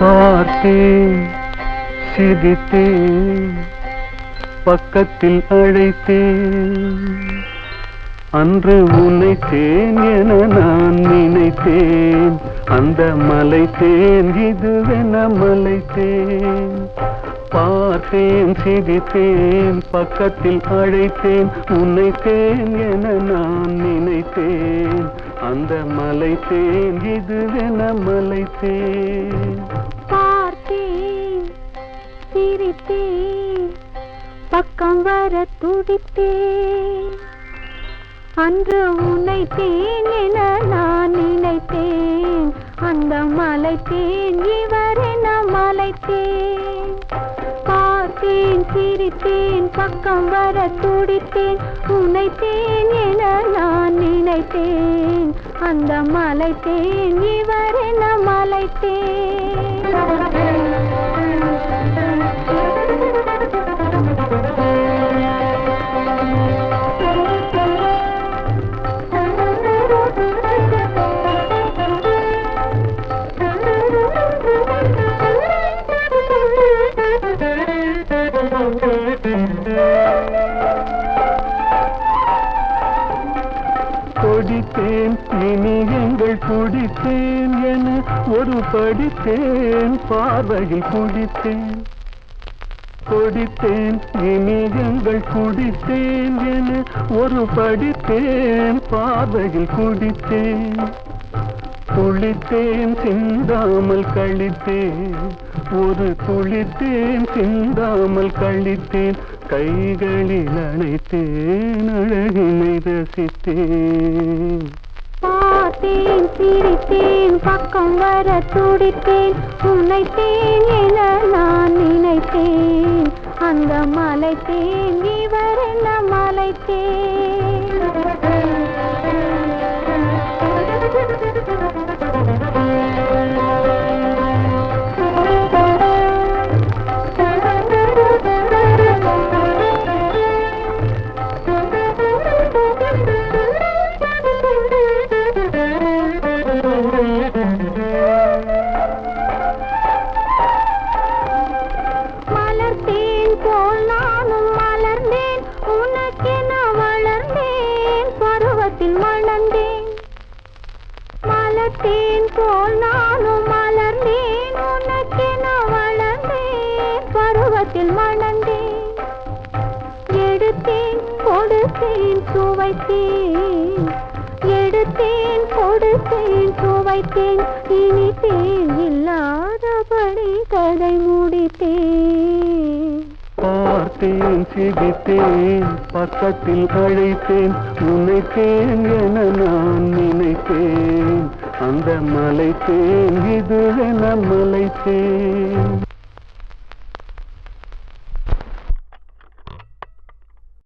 பார்த்தேன் சிரித்தேன் பக்கத்தில் அழைத்தேன் அன்று உழைத்தேன் என நான் நினைத்தேன். அந்த மலைத்தேன் இதுவென மலைத்தேன். பார்த்தேன் சிரித்தேன் பக்கத்தில் அழைத்தேன் உன்னைத்தேன் என நான் நினைத்தேன். அந்த மலைத்தேன் இதுவென மலைத்தேன். பார்த்தேன் சிரித்தேன் பக்கம் வர துடித்தேன். அன்று உன்னை தேன் என நான் நினைத்தேன். அந்த மலை தேன் இவர் என மலைத்தேன். பார்த்தேன் சிரித்தேன் பக்கம் வர துடித்தேன். உன்னை தேன் என நான் நினைத்தேன். அந்த மலை தேன் இவர் என கொடித்தேன் இனி குடித்தேன் என ஒரு படித்தேன் பார்வையில் குடித்தேன். கொடித்தேன் இனி குடித்தேன் என ஒரு படித்தேன் பார்வையில் குடித்தேன். துளித்தேன் சிந்தாமல் கழித்தேன். ஒரு துளித்தேன் சிந்தாமல் கழித்தேன். கைகளில் அணைத்தேன் அழகினை ரசித்தேன். பார்த்தேன் சிரித்தேன் பக்கம் வர துடித்தேன். உன்னைத்தேன் என நான் நினைத்தேன். அந்த மலைத்தேன் இவர் என்ன பூத்தேன் போல் நானும் மலர்ந்தேன். உனக்கு நான் வளர்ந்தேன். பருவத்தில் மணந்தேன். எடுத்தேன் கொடுத்தேன் சுவைத்தேன் எடுத்தேன் கொடுத்தேன் சுவைத்தேன் இனித்தேன் இல்லாதபடி கதை முடித்தேன். பார்த்தேன் சிரித்தேன் பக்கத்தில் அழைத்தேன் உன்னைத்தேன் என நான் நினைத்தேன். அந்த மலை மலைத்தேன் இதுவென தேன்.